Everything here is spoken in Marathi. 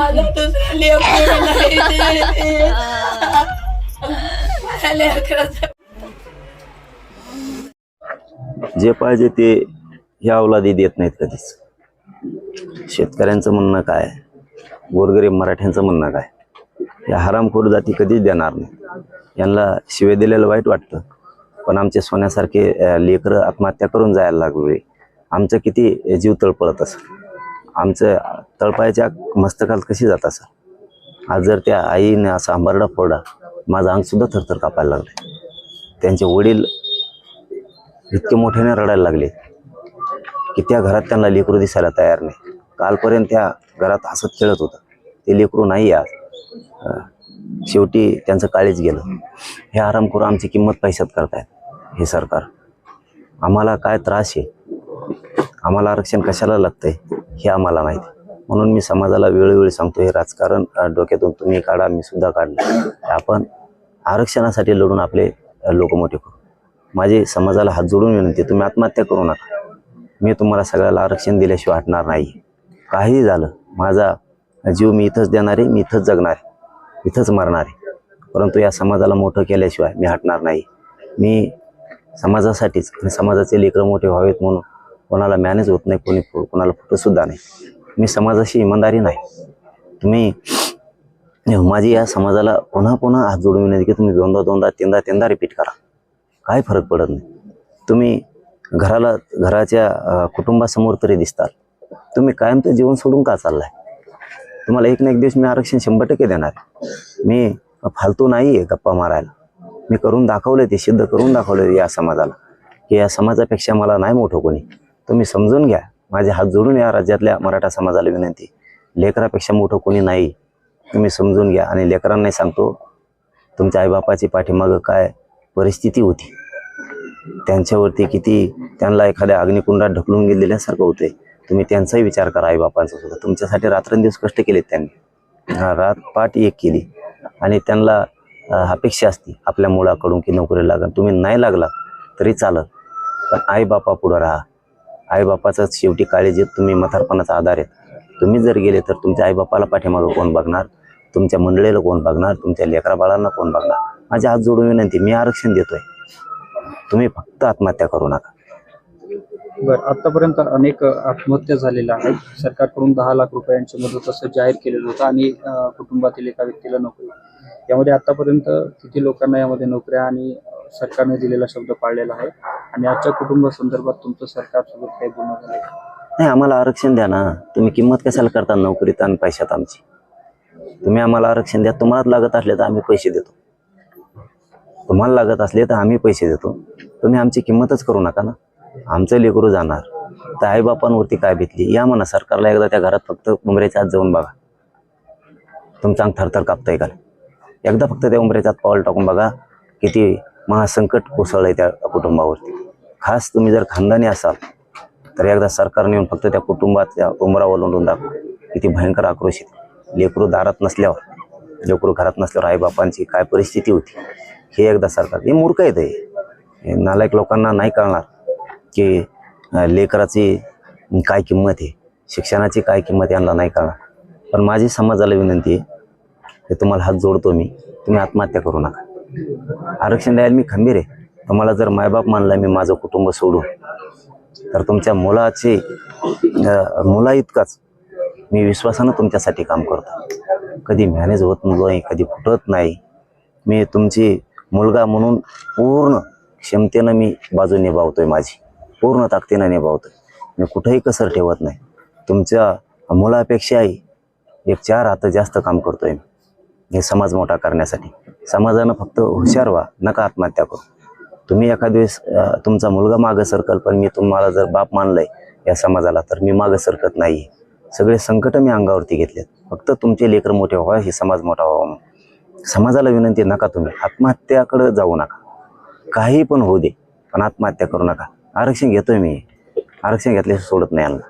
माझं दुसरं लेकरं जे पाहिजे ते ह्या अवलादी देत नाहीत कधीच. शेतकऱ्यांचं म्हणणं काय? गोरगरीब मराठ्यांचं म्हणणं काय? या हरामखोर जाती कधीच देणार नाही. यांना शिवे दिलेलं वाईट वाटतं. पण आमचे सोन्यासारखे लेकरं आत्महत्या करून जायला लागले. आमचं किती जीव तळपळत असं आमचं तळपायच्या मस्तकात कशी जात सर आज जर त्या आईने असा आंबरडा फोडा माझं अंगसुद्धा थरथर कापायला लागले त्यांचे वडील इतके मोठ्याने रडायला लागले की त्या घरात त्यांना लेकरू दिसायला तयार नाही. कालपर्यंत त्या घरात हसत खेळत होतं. ते लेकरू नाही आज. शेवटी त्यांचं काळीच गेलं. हे आराम करून आमची किंमत पैशात करतायत हे सरकार. आम्हाला काय त्रास आहे? आम्हाला आरक्षण कशाला लागतंय हे आम्हाला माहिती. म्हणून मी समाजाला वेळोवेळी सांगतो हे राजकारण डोक्यातून तुम्ही काढा मी सुद्धा काढलं. आपण आरक्षणासाठी लढून आपले लोक मोठे करू. माझे समाजाला हात जोडून विनंती तुम्ही आत्महत्या करू नका. मी तुम्हाला सगळ्याला आरक्षण दिल्याशिवाय हटणार नाही. काहीही झालं माझा जीव मी इथंच देणार आहे मी इथंच जगणार आहे इथंच मरणार आहे. परंतु या समाजाला मोठं केल्याशिवाय मी हटणार नाही. मी समाजासाठीच आणि समाजाचे लेकरं मोठे व्हावेत म्हणून कोणाला मॅनेज होत नाही कोणी कोणाला फुटंसुद्धा नाही. मी समाजाशी इमानदारी नाही. तुम्ही माझी या समाजाला पुन्हा पुन्हा हात जोडून विनंती की तुम्ही दोनदा दोनदा तीनदा तीनदा रिपीट करा. काय फरक पडत नाही. तुम्ही घराला घराच्या कुटुंबासमोर तरी दिसताल. तुम्ही कायम ते जीवन सोडून का चाललाय? तुम्हाला एक ना एक दिवस मी आरक्षण शंभर टक्के देणार. मी फालतू नाही आहे गप्पा मारायला. मी करून दाखवले ते सिद्ध करून दाखवले या समाजाला. की या समाजापेक्षा मला नाही मोठं कोणी. तुम्ही समजून घ्या. माझे हात जोडून या राज्यातल्या मराठा समाजाला विनंती. लेकरापेक्षा मोठं कोणी नाही. तुम्ही समजून घ्या आणि लेकरांनाही सांगतो तुमच्या आईबापाची पाठीमागं काय परिस्थिती होती? त्यांच्यावरती किती त्यांना एखाद्या अग्निकुंडात ढकलून गेलेल्यासारखं होते तुम्ही त्यांचाही विचार करा आईबापांचा सुद्धा. तुमच्यासाठी रात्रंदिवस कष्ट केलेत त्यांनी. हा, रात पाठ एक केली. आणि त्यांना अपेक्षा असते आपल्या मुलाकडून की नोकरी लागेल तुम्ही नाही लागला तरी चालत. पण आईबापा पुढं राहा. आईबापाचाच शेवटी काळजी तुम्ही मथारपणाचा आधार आहेत. तुम्ही जर गेले तर तुमच्या आईबापाला पाठीमागं कोण बघणार? तुमच्या मंडळीला कोण बघणार? तुमच्या लेकरा बाळांना कोण बघणार? माझी हात जोडून विनंती मी आरक्षण देतोय. तुम्ही फक्त आत्महत्या करू नका. बरं आतापर्यंत अनेक आत्महत्या झालेल्या आहेत. सरकारकडून दहा लाख रुपयांची मदत असं जाहीर केलेलं होतं आणि कुटुंबातील एका व्यक्तीला नोकरी. यामध्ये आतापर्यंत किती लोकांना यामध्ये नोकऱ्या आणि सरकारने दिलेला शब्द पाळलेला आहे. आणि आजच्या कुटुंबासंदर्भात तुमचं सरकारसोबत काही बोलणं झालं? का? नाही आम्हाला आरक्षण द्या ना. तुम्ही किंमत कशाला करता? नोकरीत आणि पैशात आमची. तुम्ही आम्हाला आरक्षण द्या. तुम्हालाच लागत असले तर आम्ही पैसे देतो. तुम्हाला लागत असले तर आम्ही पैसे देतो. तुम्ही आमची किंमतच करू नका ना. आमचं लेकरू जाणार. तर आईबापांवरती काय भेटली या म्हणा सरकारला एकदा त्या घरात फक्त उमरेच्या आत जाऊन बघा. तुमचा अंग थरथर कापताय का? एकदा फक्त त्या उमरेच्या आत पाऊल टाकून बघा किती महासंकट कोसळलंय त्या कुटुंबावरती. खास तुम्ही जर खानदानी असाल तर एकदा सरकारने येऊन फक्त त्या कुटुंबाच्या उमरावर ओलांडून दाखवा. किती भयंकर आक्रोश येते लेकरू दारात नसल्यावर लेकरू घरात नसल्यावर आईबापांची काय परिस्थिती होती हे एकदा सरकार हे मूर्ख येतं हे. नालायक लोकांना नाही कळणार की लेकराची काय किंमत आहे. शिक्षणाची काय किंमत यांना नाही कळणार. पण माझी समाजाला विनंती आहे की तुम्हाला हात जोडतो मी. तुम्ही आत्महत्या करू नका. आरक्षण द्यायला मी खंबीर आहे. तुम्हाला जर मायबाप मानला मी माझं कुटुंब सोडून तर तुमच्या मुलाचे मुला इतकाच. मी विश्वासानं तुमच्यासाठी काम करतो. कधी मॅनेज होत नाही कधी फुटत नाही. मी तुमची मुलगा म्हणून पूर्ण क्षमतेनं मी बाजू निभावतोय माझी. पूर्ण ताकदीनं निभावतोय. मी कुठंही कसर ठेवत नाही. तुमच्या मुलापेक्षाही एक चार हात जास्त काम करतोय मी. हे समाज मोठा करण्यासाठी. समाजानं फक्त हुशार व्हा नका आत्महत्या करू. तुम्ही एखाद वेळेस तुमचा मुलगा मागं सरकल पण मी तुम्हाला जर बाप मानलंय या समाजाला तर मी मागं सरकत नाही सगळे संकट मी अंगावरती घेतलेत. फक्त तुमचे लेकर मोठे व्हावा हे समाज मोठा व्हावा समाजाला विनंती नका तुम्ही. आत्महत्याकडे जाऊ नका. काही पण होऊ दे पण आत्महत्या करू नका. आरक्षण घेतोय मी. आरक्षण घेतल्याशिवाय सोडत नाही यांना